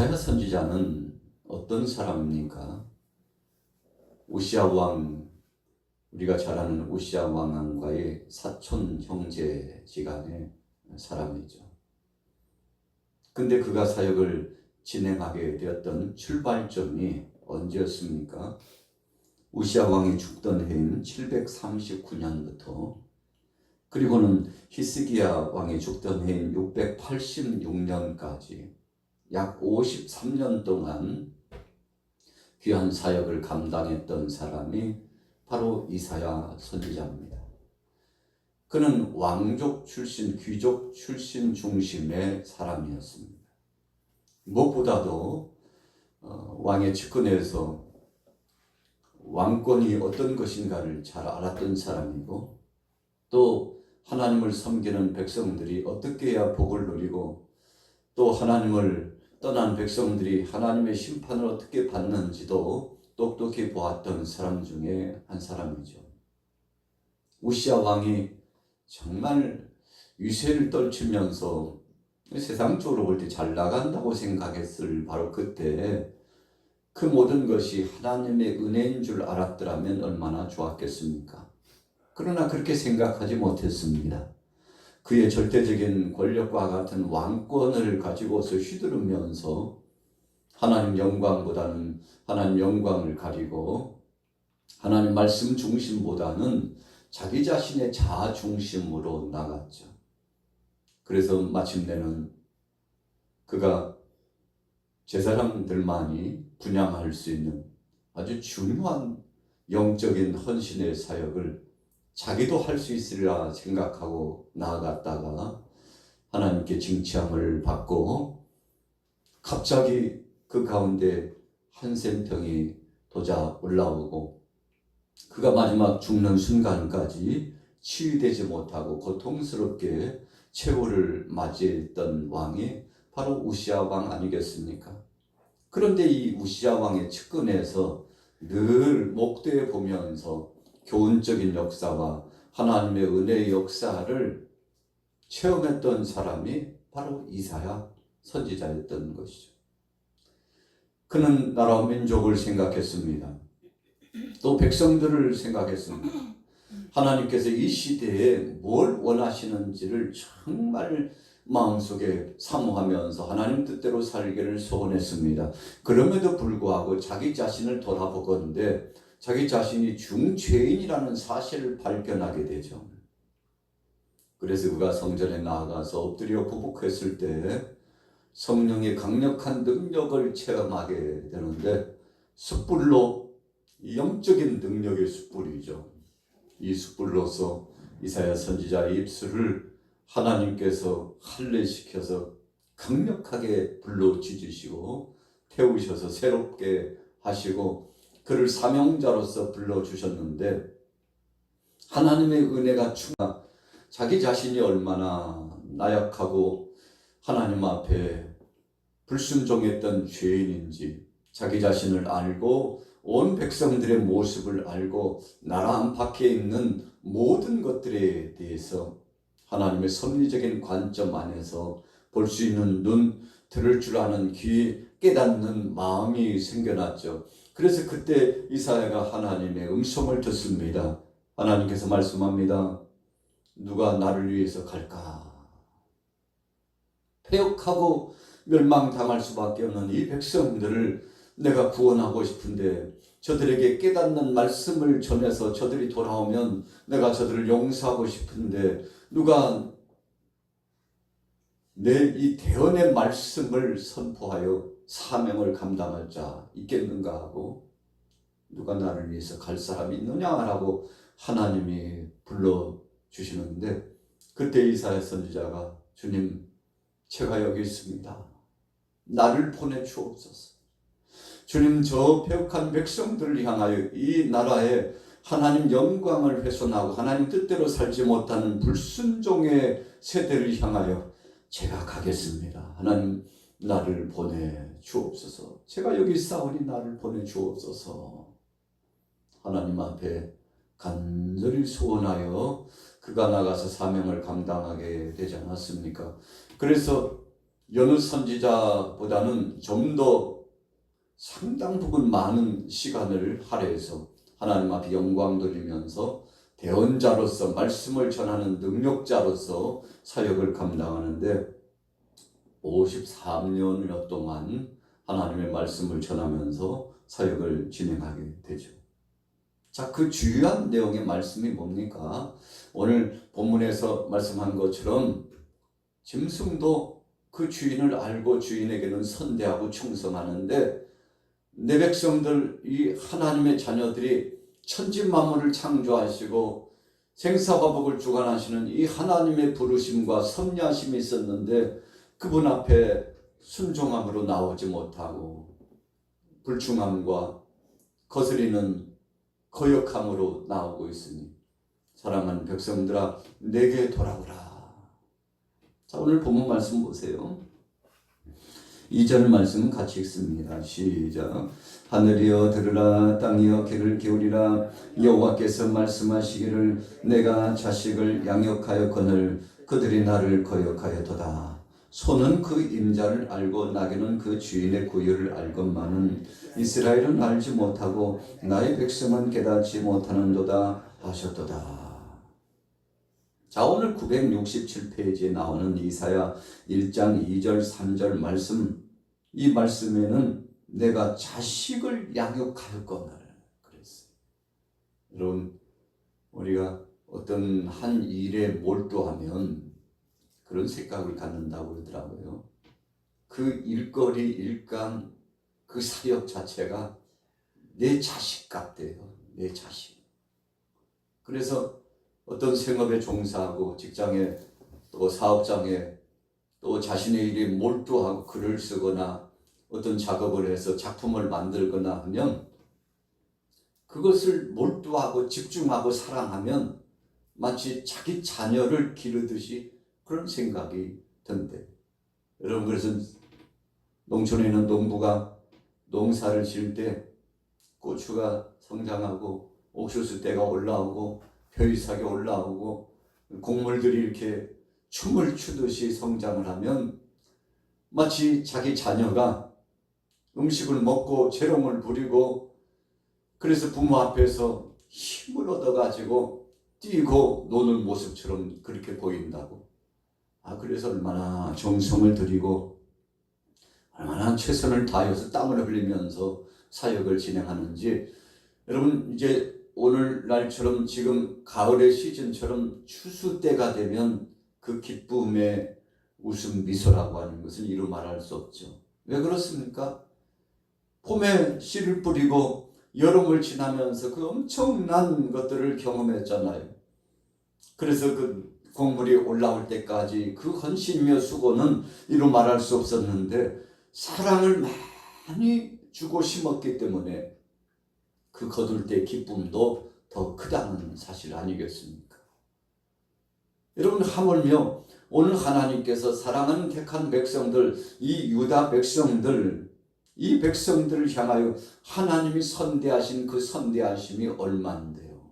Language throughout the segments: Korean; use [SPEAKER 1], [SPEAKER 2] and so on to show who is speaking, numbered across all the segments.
[SPEAKER 1] 이사야 선지자는 어떤 사람입니까? 우시아 왕 우리가 잘 아는 우시아 왕과의 사촌 형제 지간의 사람이죠. 근데 그가 사역을 진행하게 되었던 출발점이 언제였습니까? 우시아 왕이 죽던 해인 739년부터 그리고는 히스기야 왕이 죽던 해인 686년까지 약 53년 동안 귀한 사역을 감당했던 사람이 바로 이사야 선지자입니다. 그는 왕족 출신, 귀족 출신 중심의 사람이었습니다. 무엇보다도 어, 왕의 측근에서 왕권이 어떤 것인가를 잘 알았던 사람이고 또 하나님을 섬기는 백성들이 어떻게 해야 복을 누리고 또 하나님을 떠난 백성들이 하나님의 심판을 어떻게 받는지도 똑똑히 보았던 사람 중에 한 사람이죠. 우시아 왕이 정말 위세를 떨치면서 세상적으로 볼 때 잘 나간다고 생각했을 바로 그때 그 모든 것이 하나님의 은혜인 줄 알았더라면 얼마나 좋았겠습니까? 그러나 그렇게 생각하지 못했습니다. 그의 절대적인 권력과 같은 왕권을 가지고서 휘두르면서 하나님 영광보다는 하나님 영광을 가리고 하나님 말씀 중심보다는 자기 자신의 자아 중심으로 나갔죠. 그래서 마침내는 그가 제사장들만이 분양할 수 있는 아주 중요한 영적인 헌신의 사역을 자기도 할 수 있으리라 생각하고 나아갔다가 하나님께 징치함을 받고 갑자기 그 가운데 한샘평이 도자 올라오고 그가 마지막 죽는 순간까지 치유되지 못하고 고통스럽게 최후를 맞이했던 왕이 바로 우시아 왕 아니겠습니까? 그런데 이 우시아 왕의 측근에서 늘 목도에 보면서 교훈적인 역사와 하나님의 은혜의 역사를 체험했던 사람이 바로 이사야 선지자였던 것이죠. 그는 나라와 민족을 생각했습니다. 또 백성들을 생각했습니다. 하나님께서 이 시대에 뭘 원하시는지를 정말 마음속에 사모하면서 하나님 뜻대로 살기를 소원했습니다. 그럼에도 불구하고 자기 자신을 돌아보건대 자기 자신이 중죄인이라는 사실을 발견하게 되죠. 그래서 그가 성전에 나아가서 엎드려 구복했을 때 성령의 강력한 능력을 체험하게 되는데 숯불로 영적인 능력의 숯불이죠. 이 숯불로서 이사야 선지자의 입술을 하나님께서 할례시켜서 강력하게 불로 지지시고 태우셔서 새롭게 하시고 그를 사명자로서 불러주셨는데 하나님의 은혜가 충만 자기 자신이 얼마나 나약하고 하나님 앞에 불순종했던 죄인인지 자기 자신을 알고 온 백성들의 모습을 알고 나라 안팎에 있는 모든 것들에 대해서 하나님의 섭리적인 관점 안에서 볼 수 있는 눈, 들을 줄 아는 귀, 깨닫는 마음이 생겨났죠. 그래서 그때 이사야가 하나님의 음성을 듣습니다. 하나님께서 말씀합니다. 누가 나를 위해서 갈까? 폐역하고 멸망당할 수밖에 없는 이 백성들을 내가 구원하고 싶은데 저들에게 깨닫는 말씀을 전해서 저들이 돌아오면 내가 저들을 용서하고 싶은데 누가 내 이 대언의 말씀을 선포하여 사명을 감당할 자 있겠는가 하고 누가 나를 위해서 갈 사람이 있느냐라고 하나님이 불러 주시는데 그때 이사야 선지자가 주님 제가 여기 있습니다. 나를 보내 주옵소서. 주님 저 폐역한 백성들을 향하여 이 나라에 하나님 영광을 훼손하고 하나님 뜻대로 살지 못하는 불순종의 세대를 향하여 제가 가겠습니다. 하나님 나를 보내 주옵소서. 제가 여기 있사오니 나를 보내 주옵소서. 하나님 앞에 간절히 소원하여 그가 나가서 사명을 감당하게 되지 않았습니까? 그래서 여느 선지자보다는 좀 더 상당 부분 많은 시간을 할애해서 하나님 앞에 영광 돌리면서 대언자로서 말씀을 전하는 능력자로서 사역을 감당하는데 53년여 동안 하나님의 말씀을 전하면서 사역을 진행하게 되죠. 자, 그 주요한 내용의 말씀이 뭡니까? 오늘 본문에서 말씀한 것처럼 짐승도 그 주인을 알고 주인에게는 선대하고 충성하는데 내 백성들 이 하나님의 자녀들이 천지 만물을 창조하시고 생사화복을 주관하시는 이 하나님의 부르심과 섭리하심이 있었는데 그분 앞에 순종함으로 나오지 못하고 불충함과 거스리는 거역함으로 나오고 있으니 사랑하는 백성들아 내게 돌아오라. 자 오늘 본문 말씀 보세요. 2절 말씀 같이 읽습니다. 시작. 하늘이여 들으라 땅이여 귀를 기울이라 여호와께서 말씀하시기를 내가 자식을 양육하여 거늘 그들이 나를 거역하여도다. 소는 그 임자를 알고 나귀는 그 주인의 구유를 알건만은 이스라엘은 알지 못하고 나의 백성은 깨닫지 못하는도다 하셨도다. 자 오늘 967페이지에 나오는 이사야 1장 2절 3절 말씀 이 말씀에는 내가 자식을 양육할 거늘 그랬어요. 여러분 우리가 어떤 한 일에 몰두하면 그런 생각을 갖는다고 그러더라고요. 그 일거리 일감 그 사역 자체가 내 자식 같대요. 내 자식. 그래서 어떤 생업에 종사하고 직장에 또 사업장에 또 자신의 일에 몰두하고 글을 쓰거나 어떤 작업을 해서 작품을 만들거나 하면 그것을 몰두하고 집중하고 사랑하면 마치 자기 자녀를 기르듯이 그런 생각이 든대. 여러분 그래서 농촌에 있는 농부가 농사를 지을 때 고추가 성장하고 옥수수 때가 올라오고 벼이삭이 올라오고 곡물들이 이렇게 춤을 추듯이 성장을 하면 마치 자기 자녀가 음식을 먹고 재롱을 부리고 그래서 부모 앞에서 힘을 얻어가지고 뛰고 노는 모습처럼 그렇게 보인다고. 아, 그래서 얼마나 정성을 들이고 얼마나 최선을 다해서 땀을 흘리면서 사역을 진행하는지 여러분 이제 오늘날처럼 지금 가을의 시즌처럼 추수 때가 되면 그 기쁨의 웃음 미소라고 하는 것을 이루 말할 수 없죠. 왜 그렇습니까? 봄에 씨를 뿌리고 여름을 지나면서 그 엄청난 것들을 경험했잖아요. 그래서 그 곡물이 올라올 때까지 그 헌신이며 수고는 이루 말할 수 없었는데 사랑을 많이 주고 심었기 때문에 그 거둘 때 기쁨도 더 크다는 사실 아니겠습니까? 여러분 하물며 오늘 하나님께서 사랑하는 택한 백성들 이 유다 백성들 이 백성들을 향하여 하나님이 선대하신 그 선대하심이 얼마인데요.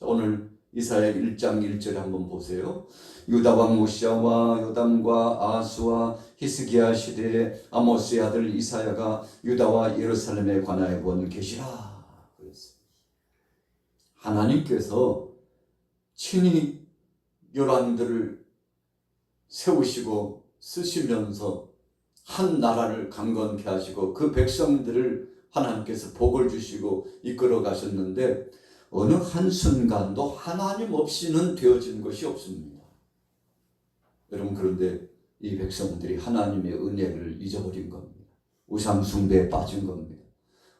[SPEAKER 1] 오늘 이사야 1장 1절 한번 보세요. 유다 왕 모시아와 요담과 아수와 히스기야 시대에 아모스의 아들 이사야가 유다와 예루살렘에 관하여 본 계시라. 하나님께서 친히 열왕들을 세우시고 쓰시면서 한 나라를 강건케 하시고 그 백성들을 하나님께서 복을 주시고 이끌어 가셨는데 어느 한순간도 하나님 없이는 되어진 것이 없습니다. 여러분 그런데 이 백성들이 하나님의 은혜를 잊어버린 겁니다. 우상 숭배에 빠진 겁니다.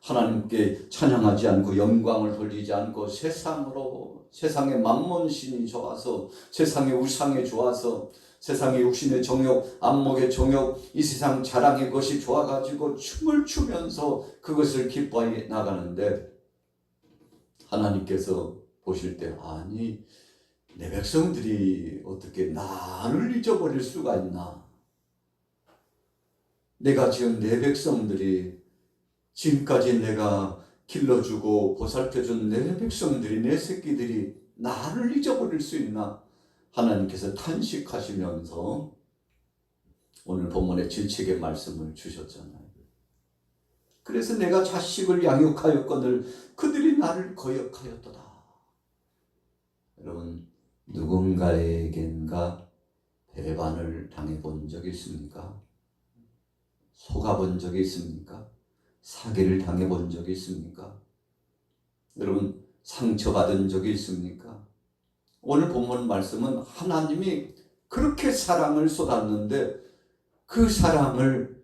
[SPEAKER 1] 하나님께 찬양하지 않고 영광을 돌리지 않고 세상으로 세상의 만몬 신이 좋아서 세상의 우상에 좋아서 세상의 육신의 정욕, 안목의 정욕, 이 세상 자랑의 것이 좋아가지고 춤을 추면서 그것을 기뻐해 나가는데 하나님께서 보실 때 아니 내 백성들이 어떻게 나를 잊어버릴 수가 있나? 내가 지금 내 백성들이 지금까지 내가 길러주고 보살펴준 내 백성들이 내 새끼들이 나를 잊어버릴 수 있나? 하나님께서 탄식하시면서 오늘 본문에 질책의 말씀을 주셨잖아요. 그래서 내가 자식을 양육하였거늘 그들이 나를 거역하였도다. 여러분 누군가에겐가 배반을 당해본 적이 있습니까? 속아본 적이 있습니까? 사기를 당해본 적이 있습니까? 여러분 상처받은 적이 있습니까? 오늘 본문 말씀은 하나님이 그렇게 사랑을 쏟았는데 그 사랑을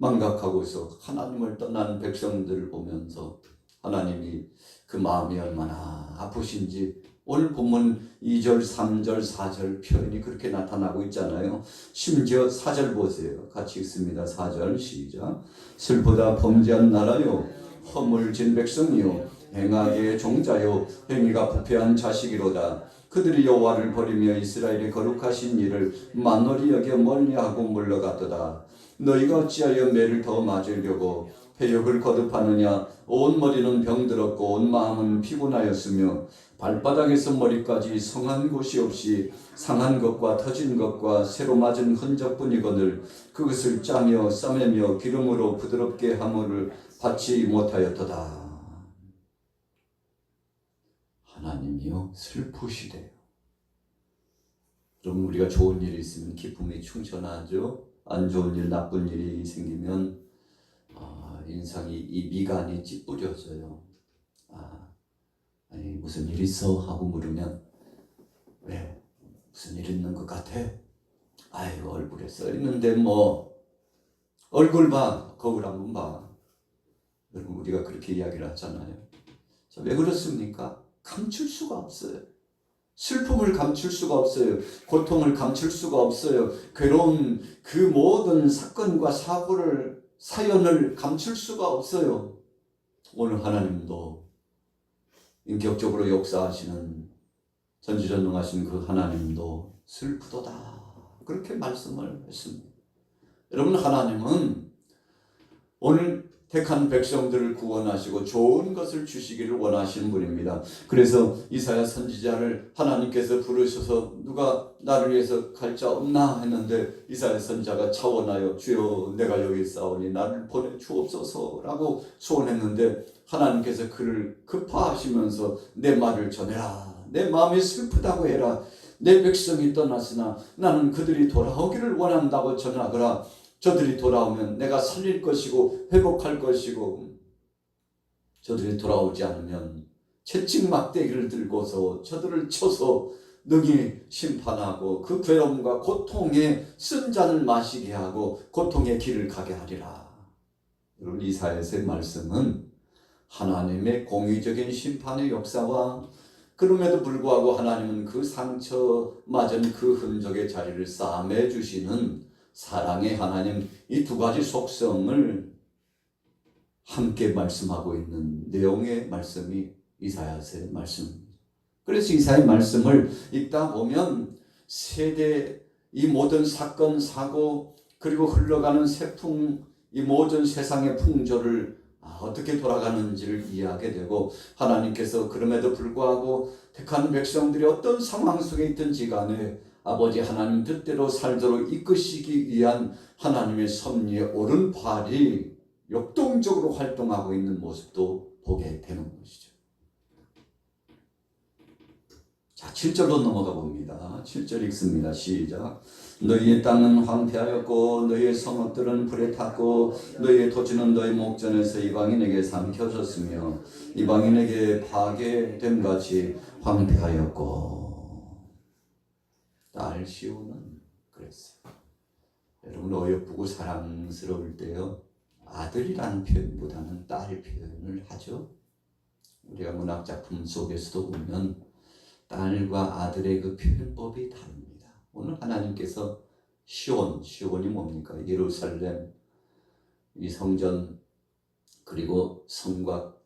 [SPEAKER 1] 망각하고서 하나님을 떠난 백성들을 보면서 하나님이 그 마음이 얼마나 아프신지 오늘 본문 2절, 3절, 4절 표현이 그렇게 나타나고 있잖아요. 심지어 4절 보세요. 같이 읽습니다. 4절 시작. 슬프다 범죄한 나라요. 허물진 백성이요. 행하게 종자요. 행위가 부패한 자식이로다. 그들이 여호와를 버리며 이스라엘의 거룩하신 일을 만월히 여겨 멀리하고 물러갔도다. 너희가 어찌하여 매를 더 맞으려고 해역을 거듭하느냐 온 머리는 병들었고 온 마음은 피곤하였으며 발바닥에서 머리까지 성한 곳이 없이 상한 것과 터진 것과 새로 맞은 흔적뿐이거늘 그것을 짜며 싸매며 기름으로 부드럽게 하모를 받지 못하였도다. 하나님이요 슬프시대요. 그럼 우리가 좋은 일이 있으면 기쁨이 충천하죠. 안 좋은 일, 나쁜 일이 생기면 아, 인상이 이 미간이 찌푸려져요. 아, 아니 무슨 일 있어 하고 물으면 왜 무슨 일 있는 것 같아? 아유 얼굴에 써 있는데 뭐 얼굴 봐 거울 한번 봐. 여러분 우리가 그렇게 이야기를 하잖아요. 자, 왜 그렇습니까? 감출 수가 없어요. 슬픔을 감출 수가 없어요. 고통을 감출 수가 없어요. 괴로운 그 모든 사건과 사고를, 사연을 감출 수가 없어요. 오늘 하나님도 인격적으로 역사하시는 전지전능하신 그 하나님도 슬프도다. 그렇게 말씀을 했습니다. 여러분, 하나님은 오늘 택한 백성들을 구원하시고 좋은 것을 주시기를 원하시는 분입니다. 그래서 이사야 선지자를 하나님께서 부르셔서 누가 나를 위해서 갈 자 없나 했는데 이사야 선지자가 차원하여 주여 내가 여기 있사오니 나를 보내 주옵소서라고 소원했는데 하나님께서 그를 급파하시면서 내 말을 전해라. 내 마음이 슬프다고 해라. 내 백성이 떠났으나 나는 그들이 돌아오기를 원한다고 전하거라. 저들이 돌아오면 내가 살릴 것이고 회복할 것이고 저들이 돌아오지 않으면 채찍 막대기를 들고서 저들을 쳐서 능히 심판하고 그 괴로움과 고통에 쓴 잔을 마시게 하고 고통의 길을 가게 하리라. 여러분 이사야서의 말씀은 하나님의 공의적인 심판의 역사와 그럼에도 불구하고 하나님은 그 상처 맞은 그 흔적의 자리를 싸매 주시는 사랑의 하나님 이 두 가지 속성을 함께 말씀하고 있는 내용의 말씀이 이사야서의 말씀입니다. 그래서 이사의 말씀을 읽다 보면 세대 이 모든 사건 사고 그리고 흘러가는 세풍 이 모든 세상의 풍조를 아, 어떻게 돌아가는지를 이해하게 되고 하나님께서 그럼에도 불구하고 택한 백성들이 어떤 상황 속에 있든지 간에 아버지 하나님 뜻대로 살도록 이끄시기 위한 하나님의 섭리의 오른팔이 역동적으로 활동하고 있는 모습도 보게 되는 것이죠. 자, 7절로 넘어가 봅니다. 7절 읽습니다. 시작. 너희의 땅은 황폐하였고 너희의 성읍들은 불에 탔고 너희의 토지는 너희 목전에서 이방인에게 삼켜졌으며 이방인에게 파괴됨 같이 황폐하였고 딸 시오는 그랬어요. 여러분 어여쁘고 사랑스러울 때요 아들이라는 표현보다는 딸 표현을 하죠. 우리가 문학 작품 속에서도 보면 딸과 아들의 그 표현법이 다릅니다. 오늘 하나님께서 시온, 시온이 뭡니까? 예루살렘, 이 성전 그리고 성과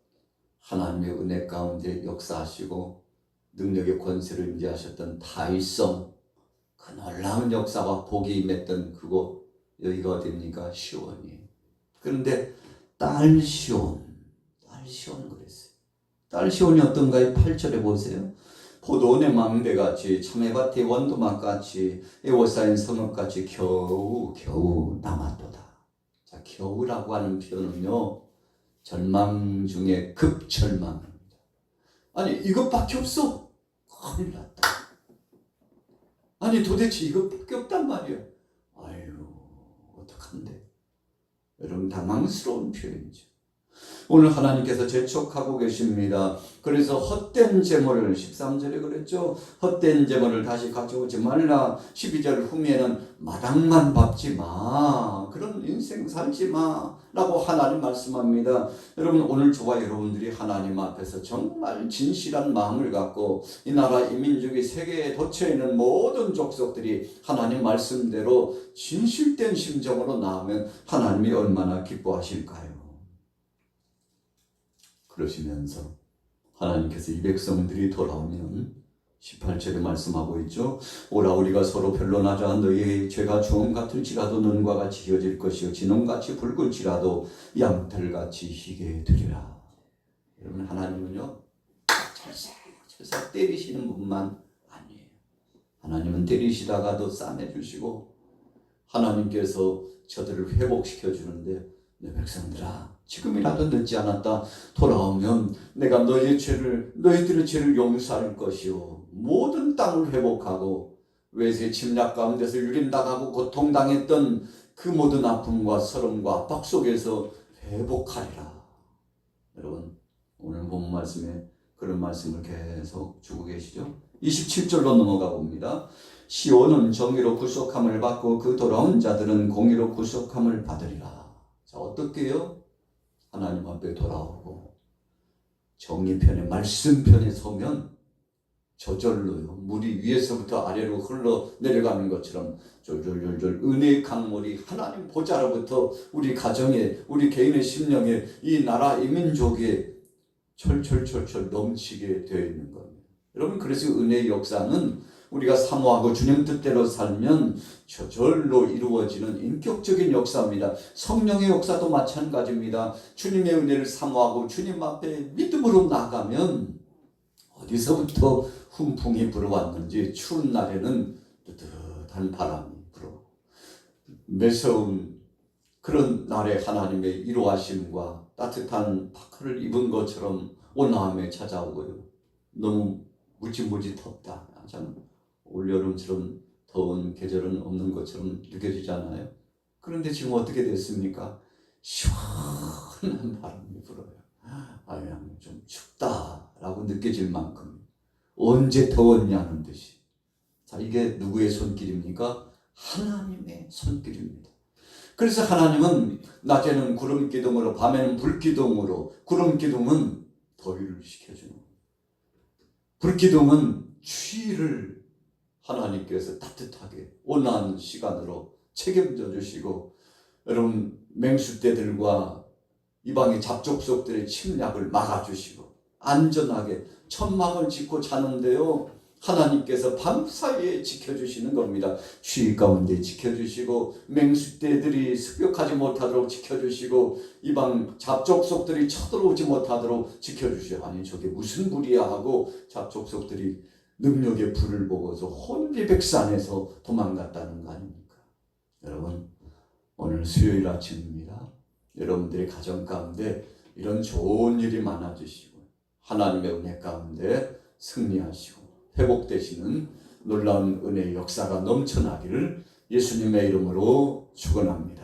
[SPEAKER 1] 하나님의 은혜 가운데 역사하시고 능력의 권세를 임재하셨던 다윗성 그 놀라운 역사와 복이 임했던 그곳 여기가 어디입니까? 시온이. 그런데 딸 시온, 딸 시온 그랬어요. 딸 시온이 어떤가요? 8절에 보세요. 포도원의 망대같이 참외밭의 원두막같이 에워싸인 성읍같이 겨우 겨우 남았도다. 자, 겨우라고 하는 표현은요. 절망 중에 급절망입니다. 아니 이것밖에 없어. 큰일 났다. 아니 도대체 이것밖에 없단 말이야. 아유 어떡한데. 여러분 당황스러운 표현이죠. 오늘 하나님께서 재촉하고 계십니다. 그래서 헛된 재물을 13절에 그랬죠. 헛된 재물을 다시 가져오지 말라. 12절 후면에는 마당만 밟지 마. 그런 인생 살지 마. 라고 하나님 말씀합니다. 여러분 오늘 저와 여러분들이 하나님 앞에서 정말 진실한 마음을 갖고 이 나라 이 민족이 세계에 덧쳐 있는 모든 족속들이 하나님 말씀대로 진실된 심정으로 나오면 하나님이 얼마나 기뻐하실까요? 그러시면서 하나님께서 이 백성들이 돌아오면 18절에 말씀하고 있죠. 오라 우리가 서로 변론하자 너희의 죄가 주홍 같을지라도 눈과 같이 희어질 것이요 진홍같이 붉을지라도 양털같이 희게 되리라. 여러분 하나님은요 철사철사 때리시는 분만 아니에요. 하나님은 때리시다가도 싸매주시고 하나님께서 저들을 회복시켜 주는데 내 백성들아 지금이라도 늦지 않았다 돌아오면 내가 너희의 죄를 너희들의 죄를 용서할 것이요. 모든 땅을 회복하고 외세 침략 가운데서 유린당하고 고통당했던 그 모든 아픔과 서름과 압박 속에서 회복하리라. 여러분 오늘 본 말씀에 그런 말씀을 계속 주고 계시죠? 27절로 넘어가 봅니다. 시온은 정의로 구속함을 받고 그 돌아온 자들은 공의로 구속함을 받으리라. 자 어떻게요? 하나님 앞에 돌아오고 정의편에 말씀편에 서면 저절로요 물이 위에서부터 아래로 흘러 내려가는 것처럼 졸졸졸졸 은혜의 강물이 하나님 보좌로부터 우리 가정에 우리 개인의 심령에 이 나라 이 민족에 철철철철 넘치게 되어 있는 겁니다. 여러분 그래서 은혜의 역사는 우리가 사모하고 주님 뜻대로 살면 저절로 이루어지는 인격적인 역사입니다. 성령의 역사도 마찬가지입니다. 주님의 은혜를 사모하고 주님 앞에 믿음으로 나가면 어디서부터 훈풍이 불어왔는지 추운 날에는 뜨뜻한 바람이 불어 매서운 그런 날에 하나님의 이루하심과 따뜻한 파크를 입은 것처럼 온화함에 찾아오고요. 너무 무지무지 덥다. 참 올여름처럼 더운 계절은 없는 것처럼 느껴지잖아요. 그런데 지금 어떻게 됐습니까? 시원한 바람이 불어요. 아유, 좀 춥다라고 느껴질 만큼 언제 더웠냐는 듯이. 자, 이게 누구의 손길입니까? 하나님의 손길입니다. 그래서 하나님은 낮에는 구름 기둥으로, 밤에는 불 기둥으로, 구름 기둥은 더위를 식혀주는. 불 기둥은 추위를 하나님께서 따뜻하게 온화한 시간으로 책임져 주시고 여러분 맹수떼들과 이방의 잡족속들의 침략을 막아주시고 안전하게 천막을 짓고 자는데요. 하나님께서 밤사이에 지켜주시는 겁니다. 추위 가운데 지켜주시고 맹수떼들이 습격하지 못하도록 지켜주시고 이방 잡족속들이 쳐들어오지 못하도록 지켜주시고 아니 저게 무슨 불이야 하고 잡족속들이 능력의 불을 보고서 혼비백산에서 도망갔다는 거 아닙니까? 여러분 오늘 수요일 아침입니다. 여러분들의 가정 가운데 이런 좋은 일이 많아지시고 하나님의 은혜 가운데 승리하시고 회복되시는 놀라운 은혜의 역사가 넘쳐나기를 예수님의 이름으로 축원합니다.